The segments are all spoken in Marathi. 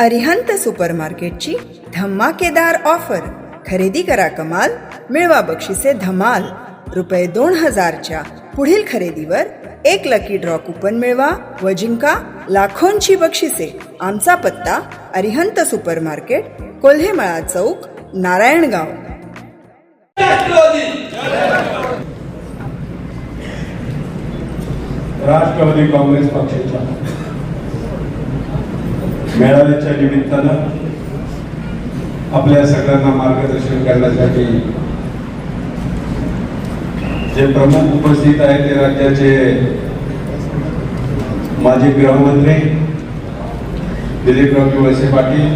अरिहंत सुपरमार्केटची धमाकेदार ऑफर. खरेदी करा कमाल मिळवा बक्षिसे धमाल. रुपये दोन हजारच्या पुढील खरेदीवर एक लकी ड्रॉ कुपन मिळवा व जिंका लाखोंची बक्षिसे. आमचा पत्ता अरिहंत सुपरमार्केट कोल्हेमळा चौक नारायणगाव. राष्ट्रवादी काँग्रेस पक्षाच्या मेळाव्याच्या निमित्तानं आपल्या सगळ्यांना मार्गदर्शन करण्यासाठी जे प्रमुख उपस्थित आहेत ते राज्याचे माजी गृहमंत्री दिलीपराव वळसे पाटील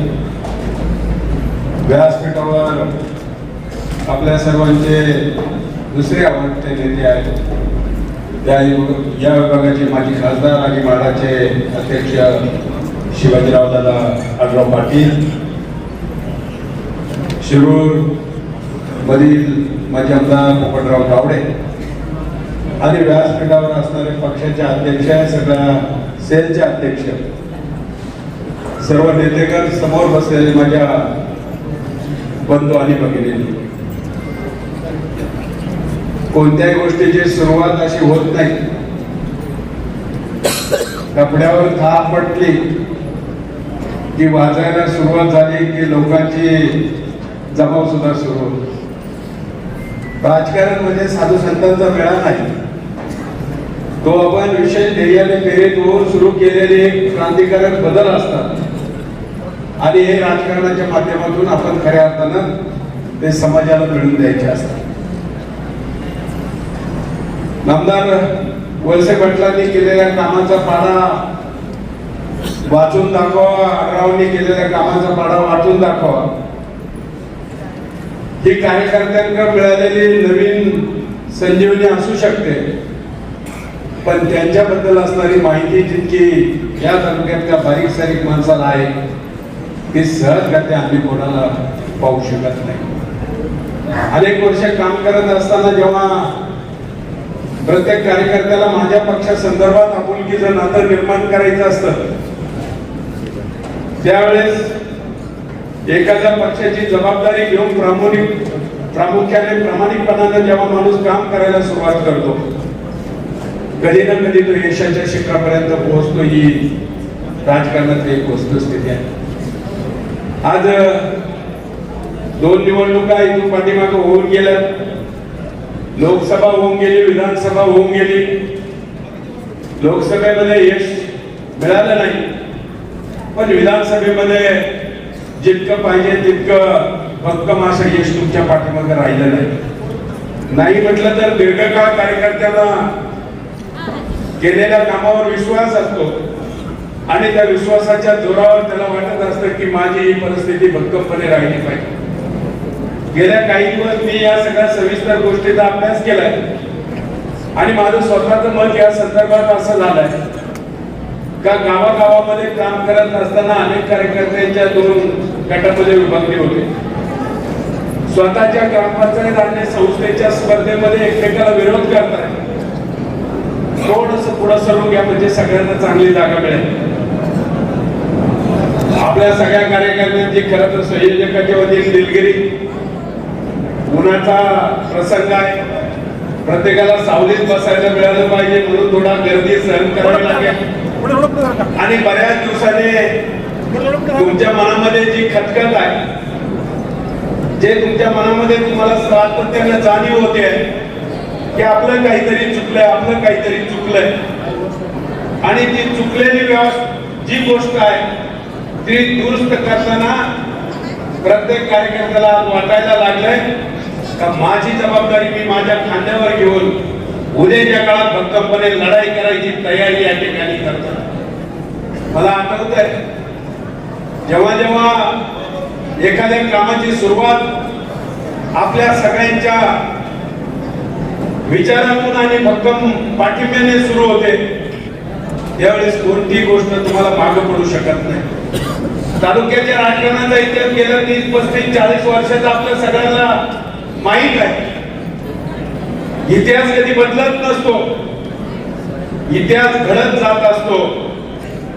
व्यासपीठावर आपल्या सर्वांचे दुसरे आवडते नेते आहेत. त्या या विभागाचे माजी खासदार आणि म्हाडाचे अध्यक्ष शिवाजीराव दादा आडराव पाटील शिरूर मधील माझे आमदार पोपटराव गावडे आणि व्यासपीठावर असणारे पक्षाचे अध्यक्ष सगळ्या सेलचे अध्यक्ष. सर्व नेतेकर समोर बसलेले माझ्या बंधू आणि भगिनी. कोणत्याही गोष्टीची सुरुवात अशी होत नाही. कपड्यावर थाप पटली ती वाचायला सुरुवात झाली की लोकांची जमाव सुद्धा सुरू राजकारण म्हणजे साधू संतांचा मेळा नाही. तो आपण विशेष ध्येयाने प्रेरित होऊन सुरू केलेले एक क्रांतिकारक बदल असतात. आणि हे राजकारणाच्या माध्यमातून आपण खऱ्या अर्थानं ते समाजाला मिळवून द्यायचे असतात. नामदार वळसे पाटलांनी केलेल्या कामाचा पाडा वाचून दाखवा अकरावणी केलेल्या कामाचा पाडा वाचून दाखवा. ही कार्यकर्त्यांना मिळालेली नवीन संजीवनी असू शकते पण त्यांच्याबद्दल असणारी माहिती जितकी या तालुक्यातल्या बारीक सारीक माणसाला आहे ती सहजगत्या आम्ही कोणाला पाहू शकत नाही. अनेक वर्ष काम करत असताना जेव्हा प्रत्येक कार्यकर्त्याला माझ्या पक्षासंदर्भात आपुलकीचं नातं निर्माण करायचं असतं त्यावेळेस एखाद्या पक्षाची जबाबदारी घेऊन प्रामाणिक प्रामुख्याने प्रामाणिकपणानं जेव्हा माणूस काम करायला सुरुवात करतो कधी ना कधी तो यशाच्या शिखरापर्यंत पोहोचतो ही राजकारणातली एक वस्तुस्थिती आहे. आज दोन निवडणुका इथून पाठीमागं होऊन गेल्या. लोकसभा होऊन गेली विधानसभा होऊन गेली. लोकसभेमध्ये यश मिळालं नाही. पण विधानसभेमध्ये जितकं पाहिजे तितकं भक्कम असं यश तुमच्या पाठीमध्ये राहिलं नाही नाही म्हटलं तर दीर्घकाळ कार्यकर्त्यांना केलेल्या कामावर विश्वास असतो. आणि त्या विश्वासाच्या जोरावर त्याला वाटत असतं की माझी ही परिस्थिती भक्कमपणे राहिली पाहिजे. गेल्या काही दिवस मी या सगळ्या सविस्तर गोष्टीचा अभ्यास केलाय. आणि माझं स्वतःचं मत या संदर्भात असं झालंय. का गावागावामध्ये काम करत असताना अनेक कार्यकर्त्यांच्या दोन गटामध्ये विभागले होते. स्वतःच्या ग्रामपंचायत आणि संस्थेच्या स्पर्धेमध्ये एकमेकाला विरोध करताय. थोडस पुढं सरून घ्या म्हणजे सगळ्यांना चांगली जागा मिळेल. आपल्या सगळ्या कार्यकर्त्यांची खरं तर संयोजकाच्या वतीने दिलगिरी उन्हाचा प्रसंग आहे. प्रत्येकाला सावलीत बसायला मिळालं पाहिजे म्हणून थोडा गर्दी सहन करावी लागेल. आणि बऱ्याच दिवसाने तुमच्या मनामध्ये जी खतखत आहे जे तुमच्या मनामध्ये तुम्हाला सातत्याने जाणीव होते की आपलं काहीतरी चुकलंय आपलं काहीतरी चुकलंय. आणि ती चुकलेली व्यवस्था जी गोष्ट आहे ती दुरुस्त करताना प्रत्येक कार्यकर्त्याला वाटायला लागलंय का माझी जबाबदारी मी माझ्या खांद्यावर घेऊन उद्याच्या काळात भक्कमपणे लढाई करायची तयारी या ठिकाणी करतात. मला आठवत आहे जेव्हा जेव्हा एखाद्या कामाची सुरुवात आपल्या सगळ्यांच्या विचारातून आणि भक्कम पाठिंब्याने सुरू होते त्यावेळेस कोणतीही गोष्ट तुम्हाला मागं पडू शकत नाही. तालुक्याच्या राजकारणाचा इतिहास गेल्या तीस पस्तीस चाळीस वर्षाचा आपल्या सगळ्यांना माहीत आहे. इतिहास कधी बदलत नसतो. इतिहास घडत जात असतो.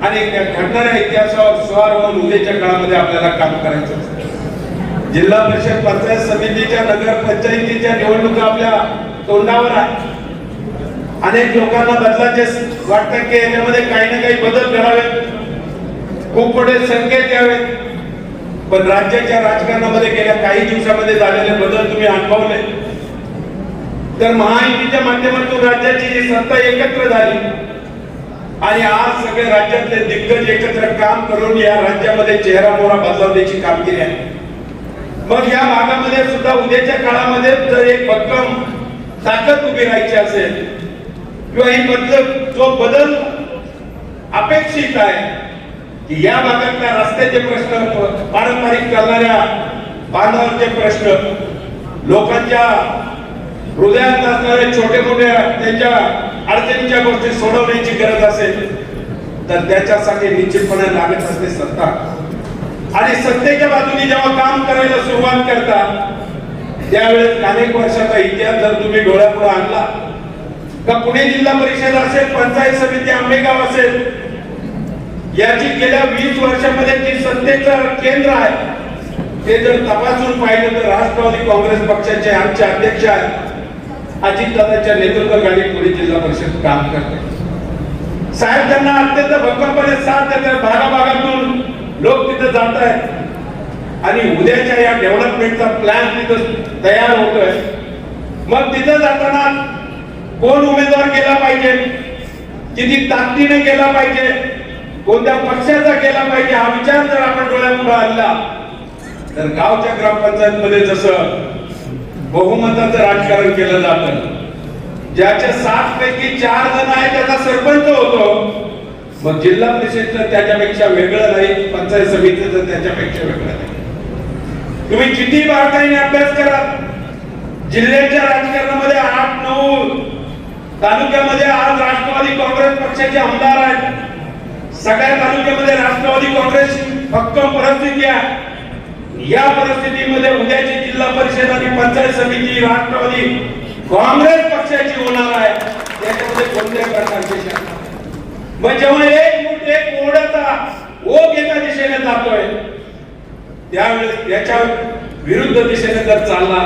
आणि त्या घडणाऱ्या इतिहासावर स्वार होऊन उद्याच्या काळामध्ये आपल्याला काम करायचं असतं. जिल्हा परिषद पंचायत समितीच्या नगर पंचायतीच्या निवडणुका आपल्या तोंडावर आहे अनेक लोकांना बदलाचे वाटतं की याच्यामध्ये काही ना काही बदल घडावेत खूप मोठे संकेत यावेत. पण राज्याच्या राजकारणामध्ये गेल्या काही दिवसामध्ये झालेले बदल तुम्ही अनुभवले. तर महायुतीच्या माध्यमातून राज्याची जी सत्ता एकत्र झाली आणि आज सगळे राज्यातले दिग्गज एकत्र काम करून या राज्यामध्ये चेहरा मोहरा बदलवण्याची कामगिरी आहे. मग या भागामध्ये सुद्धा उद्याच्या काळामध्ये जर एक भक्कम ताकद उभी राहायची असेल किंवा ही मतलब जो बदल अपेक्षित आहे की या भागातल्या रस्त्याचे प्रश्न पारंपरिक चालणाऱ्या बांधावरचे प्रश्न लोकांच्या हृदयात असणाऱ्या छोटे मोठ्या त्यांच्या अडचणीच्या गोष्टी सोडवण्याची गरज असेल तर त्याच्यासाठी निश्चितपणे लागत असते सत्ता. आणि सत्तेच्या बाजूने जेव्हा काम करायला सुरुवात करता त्यावेळेस अनेक वर्षाचा इतिहास जर तुम्ही डोळ्यापुढे आणला का पुणे जिल्हा परिषद असेल पंचायत समिती आंबेगाव असेल याची गेल्या वीस वर्षामध्ये जी सत्तेचं केंद्र आहे ते जर तपासून पाहिलं तर राष्ट्रवादी काँग्रेस पक्षाचे आमचे अध्यक्ष आहेत. अजितदादाच्या नेतृत्वाखाली पुणे जिल्हा परिषद काम करते. साहेब त्यांना अत्यंत भक्कमपणे साथ देतात भागाभागातून लोक तिथे जात आहेत आणि उद्याच्या या डेव्हलपमेंटचा प्लॅन तिथं तयार होतोय. मग तिथं जाताना कोण उमेदवार केला पाहिजे? किती ताकदीने केला पाहिजे? कोणत्या पक्षाचा केला पाहिजे? हा विचार जर आपण डोळ्यापुढे आणला तर गावच्या ग्रामपंचायत मध्ये जसं बहुमताचं राजकारण केलं जातं. ज्याच्या सात पैकी चार जण आहे त्याचा सरपंच होतो. मग जिल्हा परिषदचं त्याच्यापेक्षा वेगळं नाही पंचायत समितीचं त्याच्यापेक्षा वेगळं नाही. तुम्ही किती बारकाईने अभ्यास करा? जिल्ह्याच्या राजकारणामध्ये आठ नऊ तालुक्यामध्ये आज राष्ट्रवादी काँग्रेस पक्षाचे आमदार आहेत. सगळ्या तालुक्यामध्ये राष्ट्रवादी काँग्रेस भक्कम परिस्थिती आहे. या परिस्थितीमध्ये उद्याची जिल्हा परिषद आणि पंचायत समिती राष्ट्रवादी काँग्रेस पक्षाची होणार आहे. त्याच्यामध्ये कोणत्याही प्रकारची शंका मग जेव्हा एक मुठ एक ओढाचा ओघ एका दिशेने जातोय त्यावेळेस त्याच्या विरुद्ध दिशेने जर चालला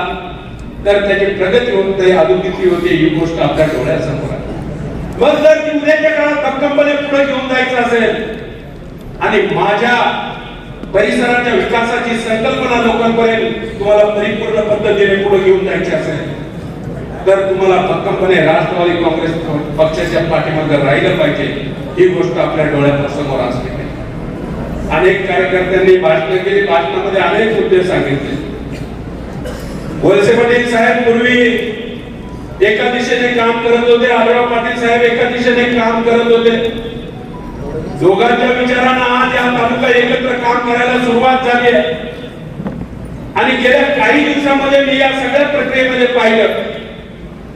तर त्याची प्रगती होत नाही अधोगती होते ही गोष्ट आपल्या डोळ्यासमोर आहे. मग जर ती उद्याच्या काळात भक्कमपणे पुढे घेऊन जायचं असेल आणि माझ्या परिसराच्या विकासाची संकल्पना लोकांपर्यंत तुम्हाला परिपूर्ण पद्धतीने पुढे घेऊन जायची असेल. तर तुम्हाला भक्कमपणे राष्ट्रवादी काँग्रेस पक्षाच्या पाठीमागे राहिलं पाहिजे. ही गोष्ट आपल्या डोळ्यासमोर असली पाहिजे अनेक कार्यकर्त्यांनी भाषण केली. भाषणामध्ये अनेक मुद्दे सांगितले. वळसे पाटील साहेब पूर्वी एका दिशेने काम करत होते. आदराव पाटील साहेब एका दिशेने काम करत होते. दोघांच्या विचारांना आज या तालुका एकत्र काम करायला सुरुवात झाली आहे. आणि गेल्या काही दिवसामध्ये मी या सगळ्या प्रक्रियेमध्ये पाहिलं.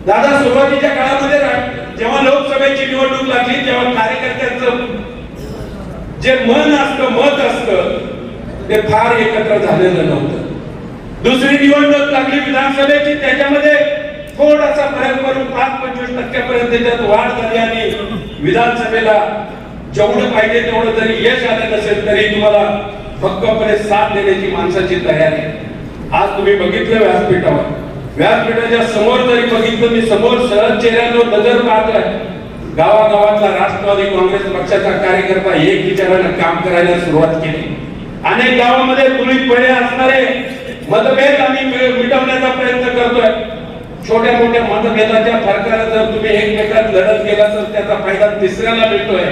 दादा सुरुवातीच्या काळामध्ये जेव्हा लोकसभेची निवडणूक लागली तेव्हा कार्यकर्त्यांचं जे मन असतं मत असतं ते फार एकत्र झालेलं नव्हतं. दुसरी निवडणूक लागली विधानसभेची त्याच्यामध्ये थोडासा फरक करून पाच पंचवीस टक्क्यापर्यंत त्याच्यात वाढ झाली आणि विधानसभेला जेवढं पाहिजे तेवढं जरी यश आलं नसेल तरी तुम्हाला भक्कमपणे साथ देण्याची माणसाची तयारी आहे. आज तुम्ही बघितलं व्यासपीठावर. व्यासपीठाच्या समोर जरी बघितलं मी समोर सहज चेहऱ्यावर नजर पाहतोय. गावागावातला राष्ट्रवादी काँग्रेस पक्षाचा कार्यकर्ता एक विचारानं काम करायला सुरुवात केली. अनेक गावामध्ये तुम्ही पहिले असणारे मतभेद आम्ही मिटवण्याचा प्रयत्न करतोय. छोट्या मोठ्या मतभेदाच्या फरकाला जर तुम्ही एकमेकात लढत गेला तर त्याचा फायदा तिसऱ्याला मिळतोय.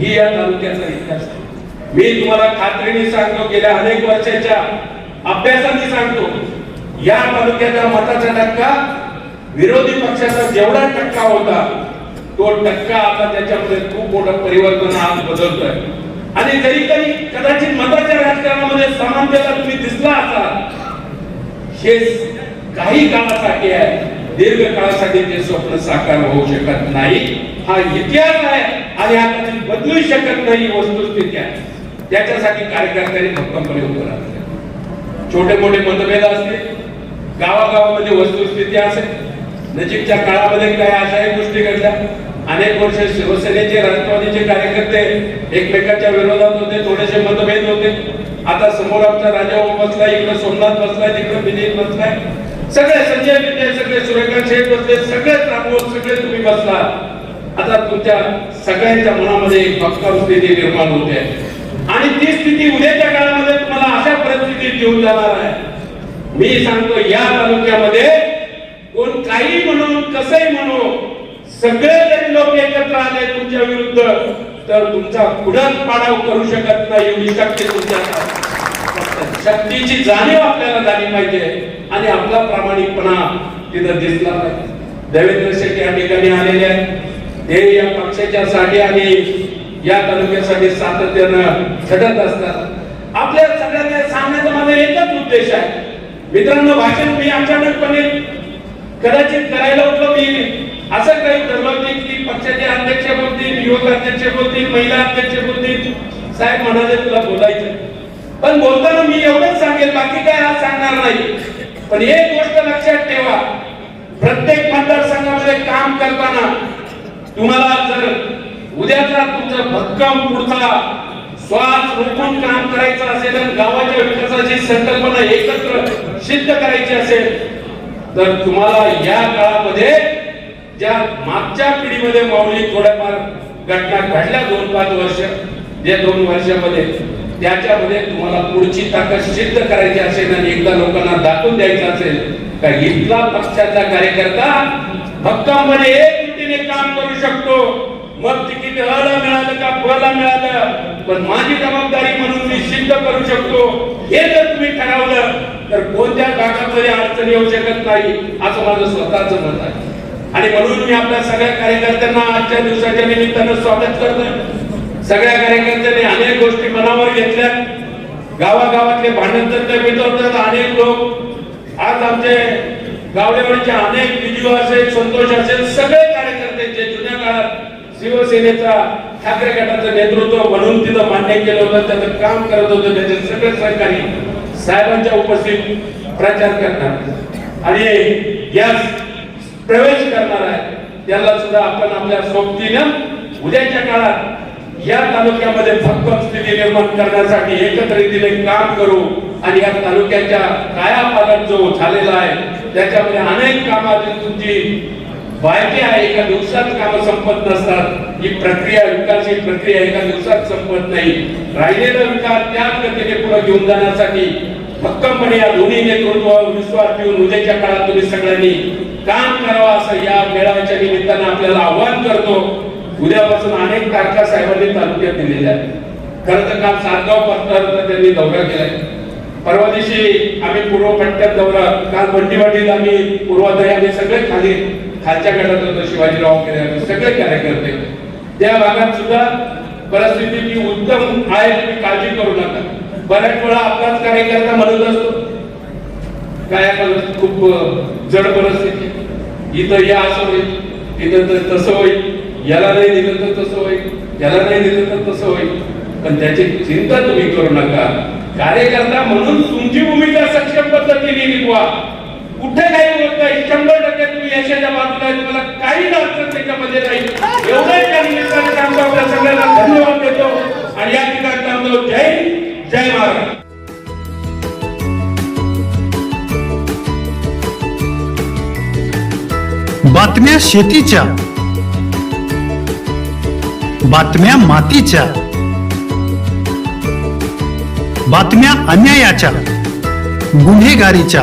ही या तालुक्याचा इतिहास आहे. मी तुम्हाला खात्रीने सांगतो गेल्या अनेक वर्षाच्या अभ्यासाने सांगतो या तालुक्याचा मताचा टक्का विरोधी पक्षाचा जेवढा टक्का होता तो टक्का आता त्याच्यामध्ये खूप मोठं परिवर्तन आज बदलतोय. आणि जरी काही कदाचित मताच्या राजकारणामध्ये समानतेला तुम्ही दिसला असाल हे काही काळासाठी आहे. दीर्घ काळासाठी ते स्वप्न साकार होऊ शकत नाही. हा इतिहास आहे. आणि आपण बदलू शकत नाही वस्तुस्थिती आहे. त्याच्यासाठी कार्यकर्त्यांनी भक्कमपणे उभं राहते छोटे मोठे मतभेद असतील गावागावामध्ये वस्तुस्थिती असेल नजीकच्या काळामध्ये काय अशाही गोष्टी घडल्या. अनेक वर्ष शिवसेनेचे राष्ट्रवादीचे कार्यकर्ते एकमेकांच्या विरोधात होते थोडेसे मतभेद होते. आता समोर आमचा राजा बसलाय इकडे सोमनाथ बसलाय तिकडे विजय बसलाय. सगळे संजय विजय सगळे सूर्यकांत शेठ बसले सगळेच राबवत सगळे तुम्ही बसला. आता तुमच्या सगळ्यांच्या मनामध्ये एक भक्कम स्थिती निर्माण होते. आणि ती स्थिती उद्याच्या काळामध्ये तुम्हाला अशा परिस्थितीत घेऊन जाणार आहे. मी सांगतो या तालुक्यामध्ये कोण काही म्हणून कसंही म्हणू सगळे जरी लोक एकत्र आले तुमच्या विरुद्ध तर तुमचा कुठंच पाडाव करू शकत नाही एवढी शक्ती तुमच्या शक्तीची जाणीव आपल्याला झाली पाहिजे आणि आपला प्रामाणिकपणा तिथं दिसला पाहिजे. देवेंद्र शेट्टी या ठिकाणी आलेले आहेत. ते या पक्षाच्या साठी आणि या तालुक्यासाठी सातत्यानं झटत असतात. आपल्या सगळ्यांना सांगण्याचा माझा एकच उद्देश आहे. मित्रांनो भाषण मी अचानकपणे कदाचित करायला उठलो मी. असं काही ठरवलं नाही की पक्षाचे अध्यक्ष बोलतील युवक अध्यक्ष बोलतील महिला अध्यक्ष बोलतील. साहेब म्हणाले तुला बोलायचं पण बोलताना मी एवढंच सांगेल बाकी काय आज सांगणार नाही. पण एक गोष्ट लक्षात ठेवा. प्रत्येक मतदारसंघामध्ये काम करताना तुम्हाला जर उद्याचा तुमचा भक्कम पुढचा श्वास रोखून काम करायचं असेल आणि गावाच्या विकासाची संकल्पना एकत्र सिद्ध करायची असेल तर तुम्हाला या काळामध्ये ज्या मागच्या पिढीमध्ये माऊली थोड्याफार घटना घडल्या दोन पाच वर्ष या दोन वर्षामध्ये त्याच्यामध्ये तुम्हाला पुढची ताकद सिद्ध करायची असेल आणि एकदा लोकांना दाखवून द्यायचं असेल का इथला पक्षाचा कार्यकर्ता भक्कामध्ये करू शकतो. मग तिकीट अला मिळालं का? फुला मिळालं. पण माझी जबाबदारी म्हणून मी सिद्ध करू शकतो. हे जर तुम्ही ठरवलं तर कोणत्या भागामध्ये अडचण येऊ शकत नाही असं माझं स्वतःच मत आहे. आणि म्हणून मी आपल्या सगळ्या कार्यकर्त्यांना आजच्या दिवसाच्या निमित्तानं स्वागत करतोय. सगळ्या कार्यकर्त्यांनी अनेक गोष्टी मनावर घेतल्या. गावागावातले भांडण तर मिटवतात अनेक लोक. आज आमचे गावडेवाडीचे अनेक विजू असेल संतोष असेल सगळे कार्यकर्ते शिवसेनेचा ठाकरे गटाचं नेतृत्व म्हणून तिथं मान्य केलं होतं त्याचं काम करत होतं त्याचे सगळे सहकारी साहेबांच्या उपस्थित प्रचार करणार. आणि यास प्रवेश करणार आहे त्याला सुद्धा आपण आपल्या सोबतीनं उद्याच्या काळात या तालुक्यामध्ये भक्कम स्थिती निर्माण करण्यासाठी एकत्रितीने काम करू आणि या तालुक्याच्या कायापालट जो झालेला आहे त्याच्यामध्ये अनेक कामाची तुमची बायके आहे एका दिवसात काम संपत नसतात. ही प्रक्रिया विकास ही प्रक्रिया एका दिवसात संपत नाही. राहिलेला विकास त्या गतीने पुढे घेऊन जाण्यासाठी भक्कमपणे या दोन्ही नेतृत्वावर विश्वास ठेवून उद्याच्या काळात तुम्ही सगळ्यांनी काम करावं असं या मेळाव्याच्या निमित्तानं आपल्याला आव्हान करतो. उद्यापासून अनेक तारखा साहेबांनी तालुक्यात दिलेल्या आहेत. खरं तर काल सातगाव पत्तर त्यांनी दौरा केलाय. परवा दिवशी आम्ही पूर्व पट्ट्यात दौरा काल बंडीवाडीत आम्ही पूर्वाधारी आम्ही सगळे खाली खालच्या गटात होतो शिवाजीराव केले सगळे कार्यकर्ते. त्या भागात सुद्धा परिस्थिती जी उत्तम आहे तुम्ही काळजी करू नका. बऱ्याच वेळा आपलाच कार्यकर्ता म्हणत असतो. काय खूप जड परिस्थिती. इथं या असं होईल इथं तर तसं होईल. याला नाही दिलं तर तसं होईल याला नाही दिलं तर तसं होईल. पण त्याची चिंता तुम्ही करू नका. कार्यकर्ता म्हणून तुमची भूमिका सक्षम पद्धतीने निघवा कुठे काही होत नाही शंभर टक्के तुम्ही यशाच्या बाजूला आहे. तुम्हाला काही अडचण त्याच्यामध्ये नाही. एवढंच या निमित्ताने सांगतो आपल्या सगळ्यांना धन्यवाद देतो. आणि या ठिकाणी सांगतो जय जय महाराज. बातम्या शेतीच्या बातम्या मातीच्या बातम्या अन्यायाच्या गुन्हेगारीच्या.